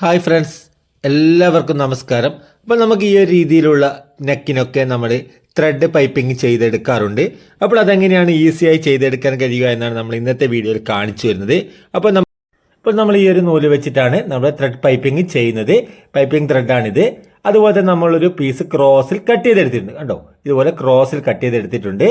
Hi friends എല്ലാവർക്കും നമസ്കാരം. അപ്പോൾ നമുക്ക് ഈ ഒരു രീതിയിലുള്ള നെക്കിനൊക്കെ നമ്മൾ ത്രെഡ് പൈപ്പിംഗ് ചെയ്തെടുക്കാറുണ്ട്. അപ്പോൾ അതെങ്ങനെയാണ് ഈസിയായി ചെയ്തെടുക്കാൻ കഴിയുക എന്നാണ് നമ്മൾ ഇന്നത്തെ വീഡിയോയിൽ കാണിച്ചു വരുന്നത്. അപ്പോൾ നമ്മൾ ഇപ്പോൾ നമ്മൾ ഈ ഒരു നൂൽ വെച്ചിട്ടാണ് നമ്മൾ ത്രെഡ് പൈപ്പിംഗ് ചെയ്യുന്നത്. പൈപ്പിംഗ് ത്രെഡാണിത് അതുപോലെ നമ്മളൊരു പീസ് ക്രോസിൽ കട്ട് ചെയ്തെടുത്തിട്ടുണ്ട്. കണ്ടോ? ഇതുപോലെ ക്രോസിൽ കട്ട് ചെയ്തെടുത്തിട്ടുണ്ട്.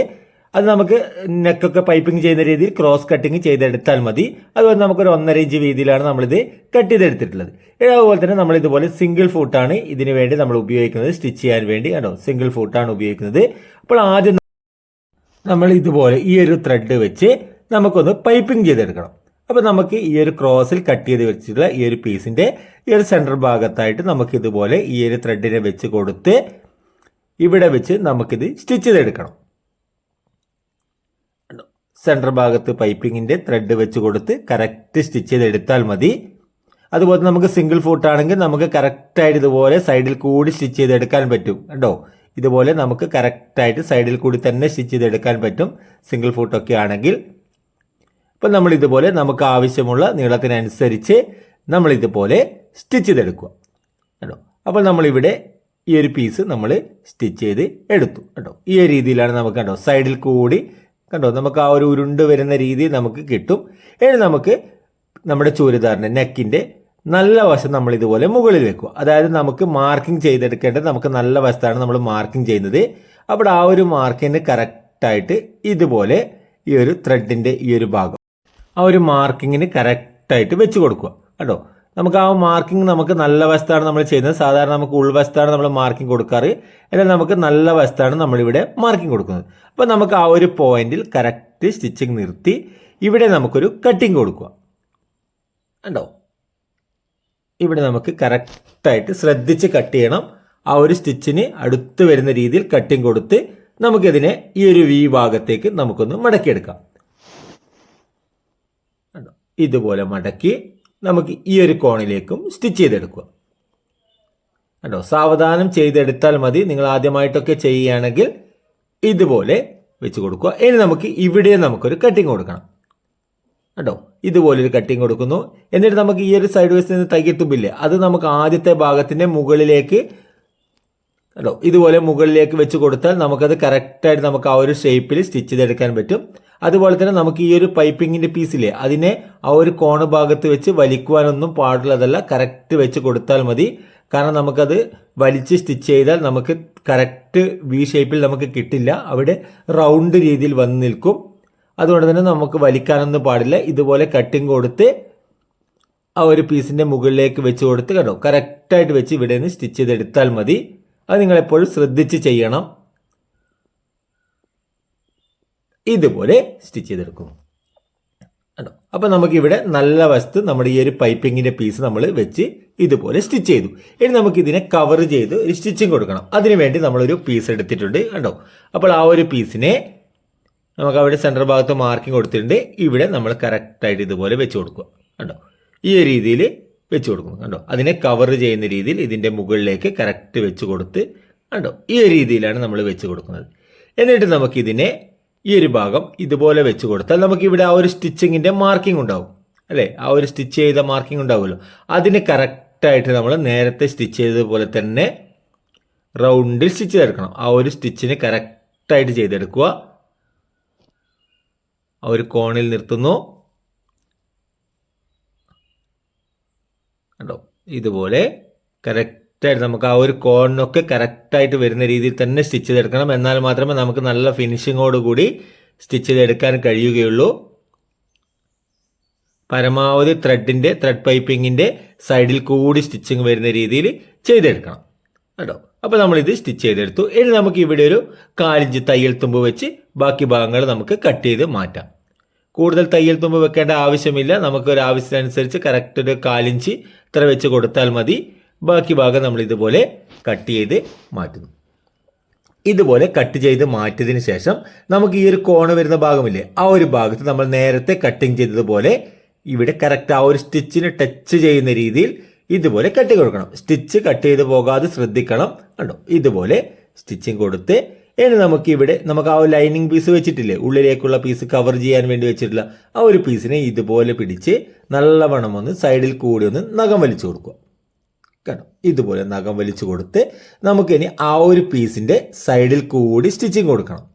അത് നമുക്ക് നെക്കൊക്കെ പൈപ്പിംഗ് ചെയ്യുന്ന രീതിയിൽ ക്രോസ് കട്ടിങ് ചെയ്തെടുത്താൽ മതി. അതുപോലെ നമുക്കൊരു ഒന്നര ഇഞ്ച് വീതിയിലാണ് നമ്മളിത് കട്ട് ചെയ്തെടുത്തിട്ടുള്ളത്. അതുപോലെ തന്നെ നമ്മൾ ഇതുപോലെ സിംഗിൾ ഫൂട്ടാണ് ഇതിന് വേണ്ടി നമ്മൾ ഉപയോഗിക്കുന്നത്. സ്റ്റിച്ച് ചെയ്യാൻ വേണ്ടി കണ്ടോ? സിംഗിൾ ഫൂട്ടാണ് ഉപയോഗിക്കുന്നത്. അപ്പോൾ ആദ്യം നമ്മൾ ഇതുപോലെ ഈ ഒരു ത്രെഡ് വെച്ച് നമുക്കൊന്ന് പൈപ്പിംഗ് ചെയ്തെടുക്കണം. അപ്പോൾ നമുക്ക് ഈ ഒരു ക്രോസിൽ കട്ട് ചെയ്ത് വെച്ചിട്ടുള്ള ഈ ഒരു പീസിന്റെ ഈ ഒരു സെന്റർ ഭാഗത്തായിട്ട് നമുക്ക് ഇതുപോലെ ഈ ഒരു ത്രെഡിനെ വെച്ച് കൊടുത്ത് ഇവിടെ വെച്ച് നമുക്കിത് സ്റ്റിച്ച് ചെയ്തെടുക്കണം. സെന്റർ ഭാഗത്ത് പൈപ്പിങ്ങിന്റെ ത്രെഡ് വെച്ച് കൊടുത്ത് കറക്റ്റ് സ്റ്റിച്ച് ചെയ്തെടുത്താൽ മതി. അതുപോലെ നമുക്ക് സിംഗിൾ ഫൂട്ട് ആണെങ്കിൽ നമുക്ക് കറക്റ്റായിട്ട് ഇതുപോലെ സൈഡിൽ കൂടി സ്റ്റിച്ച് ചെയ്തെടുക്കാൻ പറ്റും. കേട്ടോ ഇതുപോലെ നമുക്ക് കറക്റ്റായിട്ട് സൈഡിൽ കൂടി തന്നെ സ്റ്റിച്ച് ചെയ്തെടുക്കാൻ പറ്റും സിംഗിൾ ഫുട്ടൊക്കെ ആണെങ്കിൽ. അപ്പം നമ്മൾ ഇതുപോലെ നമുക്ക് ആവശ്യമുള്ള നീളത്തിനനുസരിച്ച് നമ്മൾ ഇതുപോലെ സ്റ്റിച്ച് ചെയ്തെടുക്കുക കേട്ടോ അപ്പോൾ നമ്മളിവിടെ ഈ ഒരു പീസ് നമ്മൾ സ്റ്റിച്ച് ചെയ്ത് എടുത്തു. കേട്ടോ ഈ രീതിയിലാണ് നമുക്ക് കേട്ടോ സൈഡിൽ കൂടി കണ്ടോ? നമുക്ക് ആ ഒരു ഉരുണ്ട് വരുന്ന രീതി നമുക്ക് കിട്ടും. ഇനി നമുക്ക് നമ്മുടെ ചുരിദാറിന്റെ നെക്കിന്റെ നല്ല വശം നമ്മൾ ഇതുപോലെ മുകളിൽ വെക്കുക. അതായത് നമുക്ക് മാർക്കിംഗ് ചെയ്തെടുക്കേണ്ടത് നമുക്ക് നല്ല വശത്താണ് നമ്മൾ മാർക്കിംഗ് ചെയ്യുന്നത്. അപ്പോൾ ആ ഒരു മാർക്കിന് കറക്റ്റായിട്ട് ഇതുപോലെ ഈ ഒരു ത്രെഡിന്റെ ഈ ഒരു ഭാഗം ആ ഒരു മാർക്കിങ്ങിന് കറക്റ്റായിട്ട് വെച്ച് കൊടുക്കുക. കേട്ടോ നമുക്ക് ആ മാർക്കിംഗ് നമുക്ക് നല്ല വശത്താണ് നമ്മൾ ചെയ്യുന്നത്. സാധാരണ നമുക്ക് ഉൾവശത്താണ് നമ്മൾ മാർക്കിംഗ് കൊടുക്കാറ്. എന്നാൽ നമുക്ക് നല്ല വശത്താണ് നമ്മളിവിടെ മാർക്കിംഗ് കൊടുക്കുന്നത്. അപ്പോൾ നമുക്ക് ആ ഒരു പോയിന്റിൽ കറക്റ്റ് സ്റ്റിച്ചിങ് നിർത്തി ഇവിടെ നമുക്കൊരു കട്ടിങ് കൊടുക്കുക. ഉണ്ടോ ഇവിടെ നമുക്ക് കറക്റ്റായിട്ട് ശ്രദ്ധിച്ച് കട്ട് ചെയ്യണം. ആ ഒരു സ്റ്റിച്ചിന് അടുത്ത് വരുന്ന രീതിയിൽ കട്ടിങ് കൊടുത്ത് നമുക്കിതിനെ ഈ ഒരു വി ഭാഗത്തേക്ക് നമുക്കൊന്ന് മടക്കിയെടുക്കാം. ഇതുപോലെ മടക്കി നമുക്ക് ഈ ഒരു കോണിലേക്കും സ്റ്റിച്ച് ചെയ്തെടുക്കുക. കേട്ടോ സാവധാനം ചെയ്തെടുത്താൽ മതി. നിങ്ങൾ ആദ്യമായിട്ടൊക്കെ ചെയ്യുകയാണെങ്കിൽ ഇതുപോലെ വെച്ച് കൊടുക്കുക. ഇനി നമുക്ക് ഇവിടെ നമുക്കൊരു കട്ടിങ് കൊടുക്കണം. കേട്ടോ ഇതുപോലെ ഒരു കട്ടിങ് കൊടുക്കുന്നു. എന്നിട്ട് നമുക്ക് ഈ ഒരു സൈഡ് വശത്ത് നിന്ന് തയ്യത്തുമ്പില്ലേ അത് നമുക്ക് ആദ്യത്തെ ഭാഗത്തിന്റെ മുകളിലേക്ക് കേട്ടോ ഇതുപോലെ മുകളിലേക്ക് വെച്ച് കൊടുത്താൽ നമുക്കത് കറക്റ്റായിട്ട് നമുക്ക് ആ ഒരു ഷേപ്പിൽ സ്റ്റിച്ച് ചെയ്തെടുക്കാൻ പറ്റും. അതുപോലെ തന്നെ നമുക്ക് ഈ ഒരു പൈപ്പിങ്ങിന്റെ പീസില്ലേ അതിനെ ആ ഒരു കോണ ഭാഗത്ത് വെച്ച് വലിക്കുവാനൊന്നും പാടുള്ളതല്ല കറക്റ്റ് വെച്ച് കൊടുത്താൽ മതി. കാരണം നമുക്കത് വലിച്ച് സ്റ്റിച്ച് ചെയ്താൽ നമുക്ക് കറക്റ്റ് വി ഷേപ്പിൽ നമുക്ക് കിട്ടില്ല. അവിടെ റൗണ്ട് രീതിയിൽ വന്ന് നിൽക്കും. അതുകൊണ്ട് തന്നെ നമുക്ക് വലിക്കാനൊന്നും പാടില്ല. ഇതുപോലെ കട്ടിങ് കൊടുത്ത് ആ ഒരു പീസിന്റെ മുകളിലേക്ക് വെച്ച് കൊടുത്ത് കേട്ടോ കറക്റ്റായിട്ട് വെച്ച് ഇവിടെ നിന്ന് സ്റ്റിച്ച് ചെയ്തെടുത്താൽ മതി. അത് നിങ്ങളെപ്പോഴും ശ്രദ്ധിച്ച് ചെയ്യണം. ഇതുപോലെ സ്റ്റിച്ച് ചെയ്തെടുക്കുന്നു കണ്ടോ? അപ്പോൾ നമുക്കിവിടെ നല്ല വസ്തു നമ്മുടെ ഈ ഒരു പൈപ്പിങ്ങിന്റെ പീസ് നമ്മൾ വെച്ച് ഇതുപോലെ സ്റ്റിച്ച് ചെയ്തു. ഇനി നമുക്ക് ഇതിനെ കവർ ചെയ്ത് ഒരു സ്റ്റിച്ചിങ് കൊടുക്കണം. അതിനുവേണ്ടി നമ്മളൊരു പീസ് എടുത്തിട്ടുണ്ട്. കണ്ടോ? അപ്പോൾ ആ ഒരു പീസിനെ നമുക്ക് അവിടെ സെന്റർ ഭാഗത്ത് മാർക്കിംഗ് കൊടുത്തിട്ടുണ്ട്. ഇവിടെ നമ്മൾ കറക്റ്റായിട്ട് ഇതുപോലെ വെച്ച് കൊടുക്കുക. കണ്ടോ? ഈ ഒരു രീതിയിൽ വെച്ച് കൊടുക്കുന്നു കണ്ടോ? അതിനെ കവർ ചെയ്യുന്ന രീതിയിൽ ഇതിന്റെ മുകളിലേക്ക് കറക്റ്റ് വെച്ച് കൊടുത്ത് കണ്ടോ? ഈ ഒരു രീതിയിലാണ് നമ്മൾ വെച്ച് കൊടുക്കുന്നത്. എന്നിട്ട് നമുക്കിതിനെ ഈ ഒരു ഭാഗം ഇതുപോലെ വെച്ച് കൊടുത്താൽ നമുക്കിവിടെ ആ ഒരു സ്റ്റിച്ചിങ്ങിന്റെ മാർക്കിംഗ് ഉണ്ടാവും അല്ലേ? ആ ഒരു സ്റ്റിച്ച് ചെയ്ത മാർക്കിംഗ് ഉണ്ടാവുമല്ലോ. അതിന് കറക്റ്റായിട്ട് നമ്മൾ നേരത്തെ സ്റ്റിച്ച് ചെയ്തതുപോലെ തന്നെ റൗണ്ടിൽ സ്റ്റിച്ച് ചെയ്തെടുക്കണം ആ ഒരു സ്റ്റിച്ചിന് കറക്റ്റായിട്ട് ചെയ്തെടുക്കുക. ആ ഒരു കോണിൽ നിർത്തുന്നു കണ്ടോ ഇതുപോലെ കറക്റ്റായിട്ട് നമുക്ക് ആ ഒരു കോണിനൊക്കെ കറക്റ്റായിട്ട് വരുന്ന രീതിയിൽ തന്നെ സ്റ്റിച്ച് ചെയ്തെടുക്കണം. എന്നാൽ മാത്രമേ നമുക്ക് നല്ല ഫിനിഷിങ്ങോട് കൂടി സ്റ്റിച്ച് ചെയ്തെടുക്കാൻ കഴിയുകയുള്ളൂ. പരമാവധി ത്രെഡിന്റെ ത്രെഡ് പൈപ്പിങ്ങിന്റെ സൈഡിൽ കൂടി സ്റ്റിച്ചിങ് വരുന്ന രീതിയിൽ ചെയ്തെടുക്കണം കേട്ടോ. അപ്പോൾ നമ്മളിത് സ്റ്റിച്ച് ചെയ്തെടുത്തു. ഇനി നമുക്ക് ഇവിടെ ഒരു കാലിഞ്ച് തയ്യൽ തുമ്പ് വെച്ച് ബാക്കി ഭാഗങ്ങൾ നമുക്ക് കട്ട് ചെയ്ത് മാറ്റാം. കൂടുതൽ തയ്യൽ തുമ്പ് വെക്കേണ്ട ആവശ്യമില്ല. നമുക്ക് ഒരു ആവശ്യത്തിനനുസരിച്ച് കറക്റ്റ് ഒരു കാലിഞ്ച് ഇത്ര വെച്ച് കൊടുത്താൽ മതി. ബാക്കി ഭാഗം നമ്മൾ ഇതുപോലെ കട്ട് ചെയ്ത് മാറ്റുന്നു. ഇതുപോലെ കട്ട് ചെയ്ത് മാറ്റിയതിന് ശേഷം നമുക്ക് ഈ ഒരു കോണ് വരുന്ന ഭാഗമില്ലേ ആ ഒരു ഭാഗത്ത് നമ്മൾ നേരത്തെ കട്ടിങ് ചെയ്തതുപോലെ ഇവിടെ കറക്റ്റ് ആ ഒരു സ്റ്റിച്ചിന് ടച്ച് ചെയ്യുന്ന രീതിയിൽ ഇതുപോലെ കട്ട് കൊടുക്കണം. സ്റ്റിച്ച് കട്ട് ചെയ്ത് പോകാതെ ശ്രദ്ധിക്കണം. കണ്ടോ? ഇതുപോലെ സ്റ്റിച്ചിങ് കൊടുത്ത് ഇനി നമുക്ക് ഇവിടെ നമുക്ക് ആ ലൈനിങ് പീസ് വെച്ചിട്ടില്ലേ? ഉള്ളിലേക്കുള്ള പീസ് കവർ ചെയ്യാൻ വേണ്ടി വെച്ചിട്ടുള്ള ആ ഒരു പീസിനെ ഇതുപോലെ പിടിച്ച് നല്ലവണ്ണം ഒന്ന് സൈഡിൽ കൂടി ഒന്ന് നഖം വലിച്ചു കൊടുക്കുക. കേട്ടോ ഇതുപോലെ നഖം വലിച്ചു കൊടുത്ത് നമുക്കിനി ആ ഒരു പീസിന്റെ സൈഡിൽ കൂടി സ്റ്റിച്ചിങ് കൊടുക്കണം.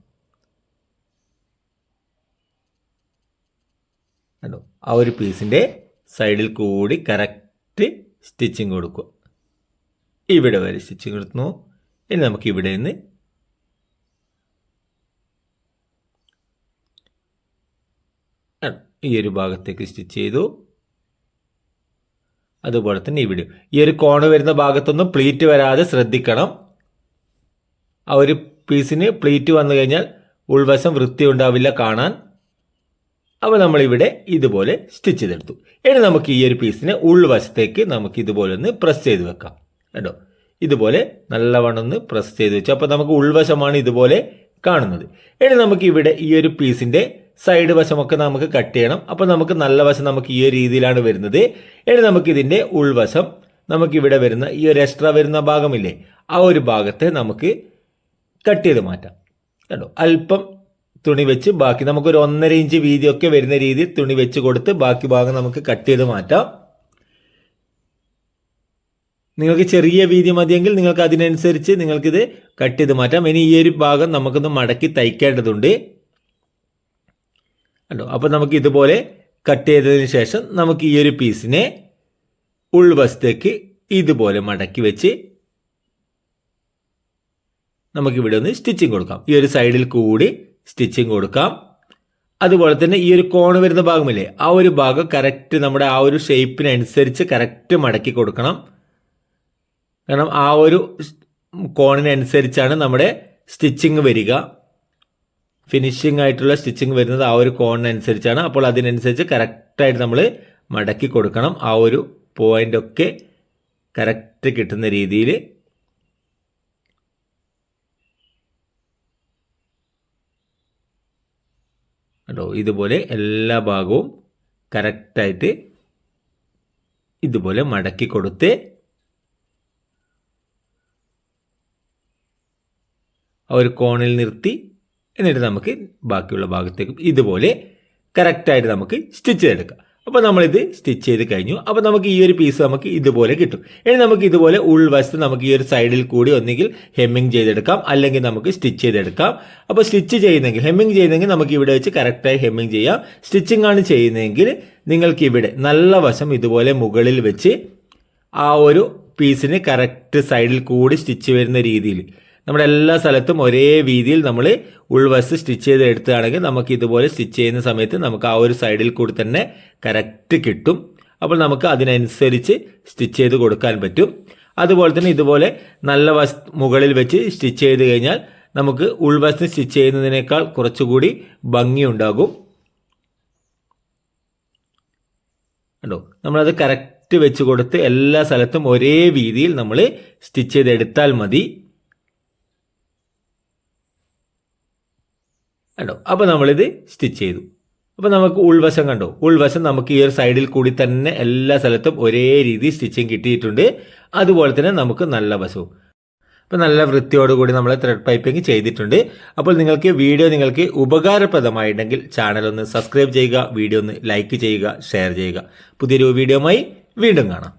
കേട്ടോ ആ ഒരു പീസിന്റെ സൈഡിൽ കൂടി കറക്റ്റ് സ്റ്റിച്ചിങ് കൊടുക്കുക. ഇവിടെ വരെ സ്റ്റിച്ചിങ് കൊടുത്തു ഇനി നമുക്ക് ഇവിടെ നിന്ന് കണ്ടോ? ഈ ഒരു ഭാഗത്തേക്ക് സ്റ്റിച്ച് ചെയ്തു. അതുപോലെ തന്നെ ഇവിടെ. ഈ ഒരു കോണ് വരുന്ന ഭാഗത്തൊന്നും പ്ലീറ്റ് വരാതെ ശ്രദ്ധിക്കണം. ആ ഒരു പീസിന് പ്ലീറ്റ് വന്നു കഴിഞ്ഞാൽ ഉൾവശം വൃത്തി ഉണ്ടാവില്ല കാണാൻ. അപ്പോൾ നമ്മളിവിടെ ഇതുപോലെ സ്റ്റിച്ച് ചെയ്തെടുത്തു. ഇനി നമുക്ക് ഈ ഒരു പീസിനെ ഉൾവശത്തേക്ക് നമുക്ക് ഇതുപോലെ ഒന്ന് പ്രസ് ചെയ്ത് വെക്കാം. കേട്ടോ ഇതുപോലെ നല്ലവണ്ണം ഒന്ന് പ്രസ് ചെയ്ത് വെച്ചു. അപ്പോൾ നമുക്ക് ഉൾവശമാണ് ഇതുപോലെ കാണുന്നത്. ഇനി നമുക്ക് ഇവിടെ ഈ ഒരു പീസിന്റെ സൈഡ് വശമൊക്കെ നമുക്ക് കട്ട് ചെയ്യണം. അപ്പോൾ നമുക്ക് നല്ല വശം നമുക്ക് ഈ ഒരു രീതിയിലാണ് വരുന്നത്. ഇനി നമുക്ക് ഇതിന്റെ ഉൾവശം നമുക്ക് ഇവിടെ വരുന്ന ഈ ഒരു എക്സ്ട്രാ വരുന്ന ഭാഗമില്ലേ ആ ഒരു ഭാഗത്തെ നമുക്ക് കട്ട് ചെയ്ത് മാറ്റാം. കേട്ടോ അല്പം തുണി വെച്ച് ബാക്കി നമുക്കൊരു ഒന്നര ഇഞ്ച് വീതിയൊക്കെ വരുന്ന രീതിയിൽ തുണി വെച്ച് കൊടുത്ത് ബാക്കി ഭാഗം നമുക്ക് കട്ട് ചെയ്ത് മാറ്റാം. നിങ്ങൾക്ക് ചെറിയ വീതി മതിയെങ്കിൽ നിങ്ങൾക്ക് അതിനനുസരിച്ച് നിങ്ങൾക്കിത് കട്ട് ചെയ്ത് മാറ്റാം. ഇനി ഈ ഒരു ഭാഗം നമുക്കൊന്ന് മടക്കി തയ്ക്കേണ്ടതുണ്ട്. കണ്ടോ? അപ്പോൾ നമുക്ക് ഇതുപോലെ കട്ട് ചെയ്തതിന് ശേഷം നമുക്ക് ഈ ഒരു പീസിനെ ഉൾവശത്തേക്ക് ഇതുപോലെ മടക്കി വെച്ച് നമുക്കിവിടെ ഒന്ന് സ്റ്റിച്ചിങ് കൊടുക്കാം. ഈ ഒരു സൈഡിൽ കൂടി സ്റ്റിച്ചിങ് കൊടുക്കാം. അതുപോലെ തന്നെ ഈ ഒരു കോണ് വരുന്ന ഭാഗമില്ലേ ആ ഒരു ഭാഗം കറക്റ്റ് നമ്മുടെ ആ ഒരു ഷേപ്പിനനുസരിച്ച് കറക്റ്റ് മടക്കി കൊടുക്കണം. കാരണം ആ ഒരു കോണിനനുസരിച്ചാണ് നമ്മുടെ സ്റ്റിച്ചിങ് വരിക. ഫിനിഷിംഗ് ആയിട്ടുള്ള സ്റ്റിച്ചിങ് വരുന്നത് ആ ഒരു കോണിനനുസരിച്ചാണ് അപ്പോൾ അതിനനുസരിച്ച് കറക്റ്റായിട്ട് നമ്മൾ മടക്കി കൊടുക്കണം. ആ ഒരു പോയിന്റ് ഒക്കെ കറക്റ്റ് കിട്ടുന്ന രീതിയിൽ കേട്ടോ ഇതുപോലെ എല്ലാ ഭാഗവും കറക്റ്റായിട്ട് ഇതുപോലെ മടക്കി കൊടുത്ത് ആ ഒരു കോണിൽ നിർത്തി എന്നിട്ട് നമുക്ക് ബാക്കിയുള്ള ഭാഗത്തേക്ക് ഇതുപോലെ കറക്റ്റായിട്ട് നമുക്ക് സ്റ്റിച്ച് ചെയ്തെടുക്കാം. അപ്പോൾ നമ്മളിത് സ്റ്റിച്ച് ചെയ്ത് കഴിഞ്ഞു. അപ്പോൾ നമുക്ക് ഈ ഒരു പീസ് നമുക്ക് ഇതുപോലെ കിട്ടും. ഇനി നമുക്ക് ഇതുപോലെ ഉൾവശത്ത് നമുക്ക് ഈ ഒരു സൈഡിൽ കൂടി ഒന്നുകിൽ ഹെമ്മിങ് ചെയ്തെടുക്കാം. അല്ലെങ്കിൽ നമുക്ക് സ്റ്റിച്ച് ചെയ്തെടുക്കാം. അപ്പോൾ സ്റ്റിച്ച് ചെയ്യുന്നെങ്കിൽ ഹെമ്മിങ് ചെയ്യുന്നെങ്കിൽ നമുക്ക് ഇവിടെ വെച്ച് കറക്റ്റായി ഹെമ്മിങ് ചെയ്യാം. സ്റ്റിച്ചിങ് ആണ് ചെയ്യുന്നതെങ്കിൽ നിങ്ങൾക്ക് ഇവിടെ നല്ല വശം ഇതുപോലെ മുകളിൽ വെച്ച് ആ ഒരു പീസിന് കറക്റ്റ് സൈഡിൽ കൂടി സ്റ്റിച്ച് വരുന്ന രീതിയിൽ നമ്മുടെ എല്ലാ സ്ഥലത്തും ഒരേ രീതിയിൽ നമ്മൾ ഉൾവശത്ത് സ്റ്റിച്ച് ചെയ്ത് എടുത്തുകയാണെങ്കിൽ നമുക്ക് ഇതുപോലെ സ്റ്റിച്ച് ചെയ്യുന്ന സമയത്ത് നമുക്ക് ആ ഒരു സൈഡിൽ കൂടി തന്നെ കറക്റ്റ് കിട്ടും. അപ്പോൾ നമുക്ക് അതിനനുസരിച്ച് സ്റ്റിച്ച് ചെയ്ത് കൊടുക്കാൻ പറ്റും. അതുപോലെ തന്നെ ഇതുപോലെ നല്ല വശ മുകളിൽ വെച്ച് സ്റ്റിച്ച് ചെയ്ത് കഴിഞ്ഞാൽ നമുക്ക് ഉൾവശത്ത് സ്റ്റിച്ച് ചെയ്യുന്നതിനേക്കാൾ കുറച്ചുകൂടി ഭംഗിയുണ്ടാകും കണ്ടോ? നമ്മളത് കറക്റ്റ് വെച്ച് കൊടുത്ത് എല്ലാ സ്ഥലത്തും ഒരേ രീതിയിൽ നമ്മൾ സ്റ്റിച്ച് ചെയ്തെടുത്താൽ മതി. കണ്ടോ? അപ്പോൾ നമ്മളിത് സ്റ്റിച്ച് ചെയ്തു. അപ്പോൾ നമുക്ക് ഉൾവശം കണ്ടോ? ഉൾവശം നമുക്ക് ഈ ഒരു സൈഡിൽ കൂടി തന്നെ എല്ലാ സ്ഥലത്തും ഒരേ രീതി സ്റ്റിച്ചിങ് കിട്ടിയിട്ടുണ്ട്. അതുപോലെ തന്നെ നമുക്ക് നല്ല വശവും. അപ്പോൾ നല്ല വൃത്തിയോടുകൂടി നമ്മൾ ത്രെഡ് പൈപ്പിംഗ് ചെയ്തിട്ടുണ്ട്. അപ്പോൾ നിങ്ങൾക്ക് വീഡിയോ നിങ്ങൾക്ക് ഉപകാരപ്രദമായിട്ടുണ്ടെങ്കിൽ ചാനൽ ഒന്ന് സബ്സ്ക്രൈബ് ചെയ്യുക വീഡിയോ ഒന്ന് ലൈക്ക് ചെയ്യുക ഷെയർ ചെയ്യുക. പുതിയൊരു വീഡിയോയുമായി വീണ്ടും കാണാം.